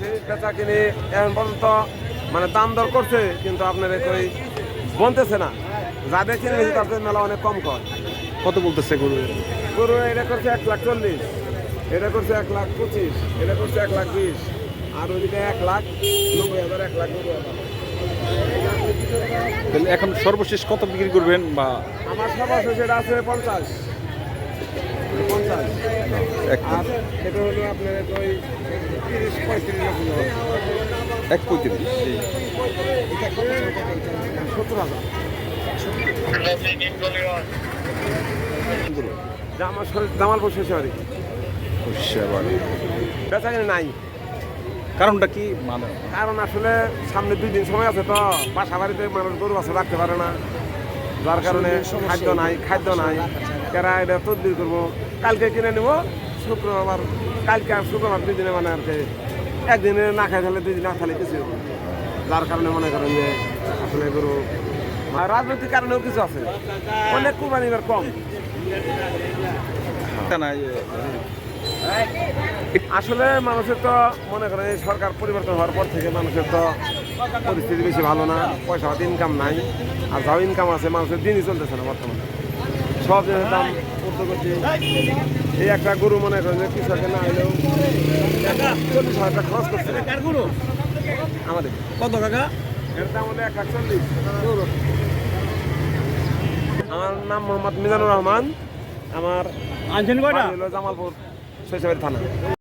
বেচা কিনে এখন পর্যন্ত মানে দাম দর করছে কিন্তু আপনার কই বনতেছে না। যাদের কিনে নিয়েছে তাদের মেলা অনেক কম কয় কত বলতেছে গরু? গরু এটা করছে এক লাখ চল্লিশ এটা করছে এক লাখ পঁচিশ এটা করছে এক লাখ বিশ আর ওইদিকে এক লাখ নব্বই হাজার এক লাখ নব্বই হাজার। এখন সর্বশেষ কত বিক্রি করবেন বা আমার সর্বশেষ এটা আছে পঞ্চাশ। পঞ্চাশ। আর এটা হলো আপনার ওই এক পঁয়ত্রিশ সত্তর হাজার জামাল জামালপুর শেষে বাড়ি বেচা কিনে নাই কারণটা কি মানে কারণ আসলে সামনে দুই দিন সময় আছে তো বাসা বাড়িতে মানুষ গরু বাসা রাখতে পারে না যার কারণে খাদ্য নাই খাদ্য নাই কেরা এটা তদবির করব কালকে কিনে নেব শুক্রবার কালকে আর শুক্রবার দুই দিনে মানে আর কি একদিনে না খাই তাহলে দুই দিন না খালে কিছু যার কারণে মনে করেন যে আসলে গরু রাজনৈতিক কারণেও কিছু আছে। অনেক কুরবানি এবার কম। আসলে মানুষের তো মনে করেন এই সরকার পরিবর্তন হওয়ার পর থেকে মানুষের তো পরিস্থিতি বেশি ভালো না পয়সা ইনকাম নাই আর যাও ইনকাম আছে মানুষের দিনই চলতেছে না বর্তমানে। সব জিনিসের দাম ঊর্ধ্বগতি। এই একটা গরু মনে করেন যে কৃষকের না হলেও চল্লিশ হাজার টাকা খরচ করছে। আমাদের। কত কাকা? এর দাম হলো এক লাখ চল্লিশ। আমার নাম মোহাম্মদ মিজানুর রহমান। আমার জামালপুর শৈশবের থানা।